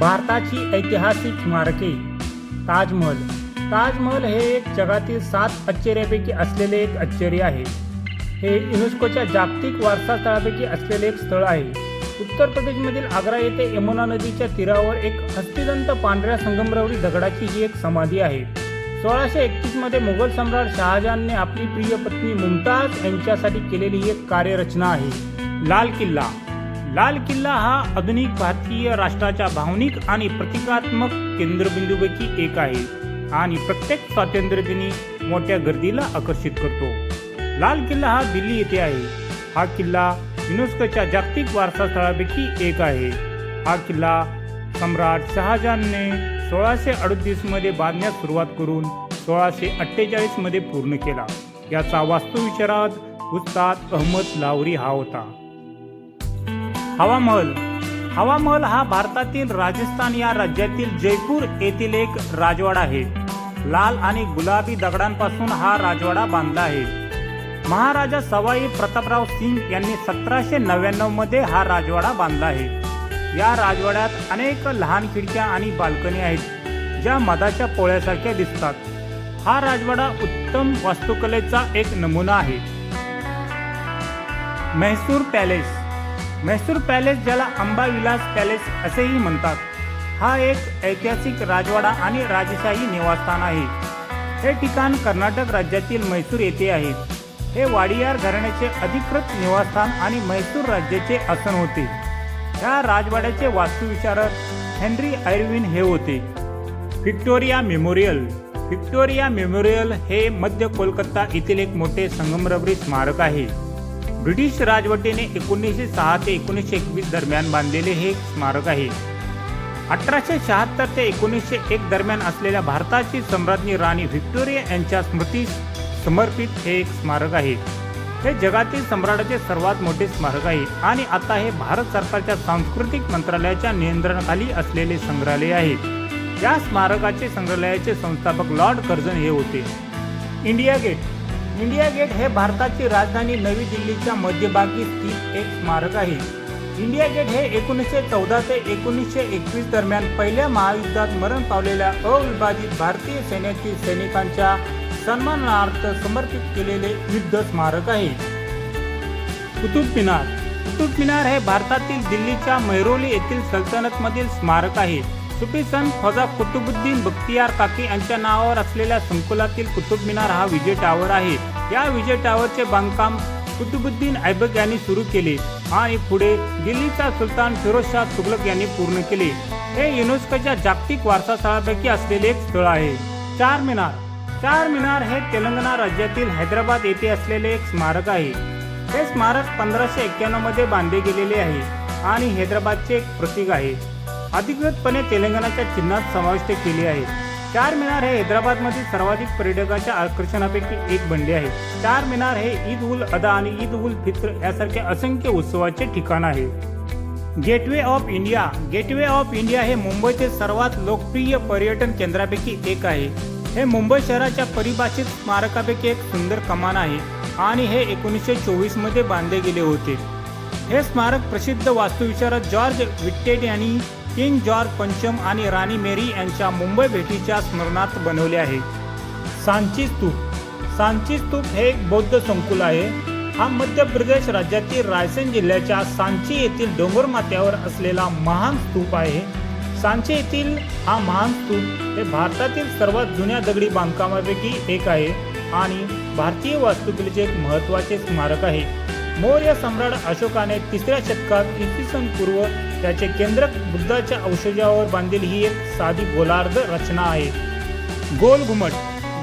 भारताची ऐतिहासिक स्मारके. ताजमहल. ताजमहल हे एक जगातील सात आश्चर्यापैकी असलेले एक आश्चर्य आहे. हे युनेस्कोच्या जागतिक वारसा स्थळापैकी असलेले एक स्थळ आहे. उत्तर प्रदेशमधील आग्रा येथे यमुना नदीच्या तीरावर एक हस्तिदंत पांढऱ्या संगमरवरी दगडाची ही एक समाधी आहे. सोळाशे एकतीसमध्ये मुघल सम्राट शहाजहानने आपली प्रिय पत्नी मुमताज यांच्यासाठी केलेली ही एक कार्यरचना आहे. लाल किल्ला. लाल किल्ला हा आधुनिक भारतीय राष्ट्राच्या भावनिक आणि प्रतिकात्मक केंद्रबिंदूपैकी एक आहे आणि प्रत्येक स्वातंत्र्यदिनी मोठ्या गर्दीला आकर्षित करतो. लाल किल्ला हा दिल्ली येथे आहे. हा किल्ला युनेस्कोच्या जागतिक वारसा स्थळापैकी एक आहे. हा किल्ला सम्राट शहाजहानने सोळाशे अडतीसमध्ये बांधण्यास सुरुवात करून सोळाशे अठ्ठेचाळीसमध्ये पूर्ण केला. याचा वास्तुविचारात उस्ताद अहमद लावरी हा होता. हवा महल हवा महल हा भारतातील राजस्थान या राज्यातील जयपूर येथील एक राजवाडा आहे. लाल आणि गुलाबी दगडांपासून हा राजवाडा बांधला आहे. महाराजा सवाई प्रतापराव सिंग यांनी सतराशे नव्याण्णवमध्ये हा राजवाडा बांधला आहे. या राजवाड्यात अनेक लहान खिडक्या आणि बाल्कनी आहेत ज्या मधाच्या पोळ्यासारख्या दिसतात. हा राजवाडा उत्तम वास्तुकलेचा एक नमुना आहे. म्हैसूर पॅलेस. म्हैसूर पॅलेस ज्याला अंबा विलास पॅलेस असेही म्हणतात हा एक ऐतिहासिक राजवाडा आणि राजशाही निवासस्थान आहे. हे ठिकाण कर्नाटक राज्यातील म्हैसूर येथे आहे. हे वाडियार घराण्याचे अधिकृत निवासस्थान आणि म्हैसूर राज्याचे आसन होते. या राजवाड्याचे वास्तुविचारक हेनरी आयर्विन हे होते. Victoria memorial. व्हिक्टोरिया मेमोरियल हे मध्य कोलकाता येथील एक मोठे संगमरबरी स्मारक आहे. ब्रिटिश राजवटीने एकोणीसशे सहा ते एकोणीसशे एकवीस दरम्यान बांधलेले हे स्मारक आहे. अठराशे शहात्तर ते एकोणीसशे एक दरम्यान असलेल्या भारताची सम्राज्ञी राणी व्हिक्टोरिया यांच्या स्मृतीस समर्पित हे एक स्मारक आहे. हे जगातील सम्राटाचे सर्वात मोठे स्मारक आहे आणि आता हे भारत सरकारच्या सांस्कृतिक मंत्रालयाच्या नियंत्रणाखाली असलेले संग्रहालय आहे. या स्मारकाचे संग्रहालयाचे संस्थापक लॉर्ड कर्जन हे होते. इंडिया गेट इंडिया गेट हे भारताची राजधानी नवी दिल्लीच्या मध्यभागी स्थित एक स्मारक आहे. इंडिया गेट हे एकोणीसशे चौदा ते एकोणीसशे एकवीस दरम्यान पहिल्या महायुद्धात मरण पावलेल्या अविभाजित भारतीय सैन्यातील सैनिकांच्या सन्मानार्थ समर्पित केलेले युद्ध स्मारक आहे. कुतुब मिनार. कुतुब मिनार हे भारतातील दिल्लीच्या मैरोली येथील सल्तनतमधील स्मारक आहे. सुफी सन ख्वाजा कुतुबुद्दीन बख्तियार काकी यांच्या नावावर असलेल्या संकुलातील कुतुब मिनार हा विजय टावर आहे. या विजय टावरचे बांधकाम कुतुबुद्दीन ऐबक यांनी सुरू केले आणि पुढे दिल्लीचा सुलतान फिरोजशाह तुगलक यांनी पूर्ण केले. हे युनेस्कोच्या जागतिक वारसा स्थळापैकी असलेले एक स्थळ आहे. चार मिनार. चार मिनार हे तेलंगणा राज्यातील हैदराबाद येथे असलेले एक स्मारक आहे. हे स्मारक पंधराशे एक्क्याण्णवमध्ये बांधले गेलेले आहे आणि हैदराबादचे एक प्रतीक आहे. अधिकृतपणे तेलंगणाच्या चिन्हात समाविष्ट केले आहे. चार मिनार हे हैदराबादमधील सर्वाधिक पर्यटकाच्या आकर्षणापैकी एक बनले आहे. चार मिनार हे ईद उल अदा आणि ईद उल फित्र यासारख्या असंख्य उत्सवाचे ठिकाण आहे. Gateway of India gateway of India हे मुंबईतील सर्वात लोकप्रिय पर्यटन केंद्रापैकी एक आहे. हे मुंबई शहराच्या परिभाषित स्मारकापैकी एक सुंदर कमान आहे आणि हे एकोणीसशे चोवीसमध्ये बांधले गेले होते. हे स्मारक प्रसिद्ध वास्तुविचारक जॉर्ज विट्टेड यांनी किंग जॉर्ज पंचम आणि राणी मेरी यांच्या मुंबई भेटीच्या स्मरणार्थ बनवले आहे. सांची स्तूप. सांची स्तूप हे एक बौद्ध संकुल आहे. हा मध्य प्रदेश राज्यातील रायसेन जिल्ह्याच्या सांची येथील डोंगर माथ्यावर असलेला महान स्तूप आहे. सांची येथील हा महान स्तूप हे भारतातील सर्वात जुन्या दगडी बांधकामापैकी एक आहे आणि भारतीय वास्तुकलेचे एक महत्त्वाचे स्मारक आहे. मौर्य सम्राट अशोकाने तिसऱ्या शतकात इसवी सन पूर्व त्याचे केंद्रक बुद्धाच्या औषधावर बांधलेली ही एक साधी गोलार्ध रचना आहे. गोल घुमट.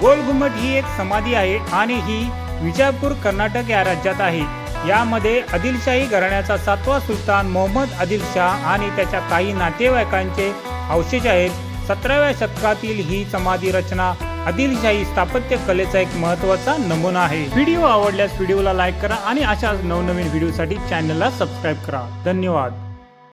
गोल घुमट ही एक समाधी आहे आणि ही विजापूर कर्नाटक या राज्यात आहे. यामध्ये आदिलशाही घराण्याचा सातवा सुलतान मोहम्मद आदिलशाह आणि त्याच्या काही नातेवाईकांचे अवशेष आहेत. सतराव्या शतकातील ही समाधी रचना आदिलशाही स्थापत्य कलेचा एक महत्त्वाचा नमुना आहे. व्हिडिओ आवडल्यास व्हिडिओला लाईक करा आणि अशाच नवनवीन व्हिडिओसाठी चॅनलला सबस्क्राईब करा. धन्यवाद.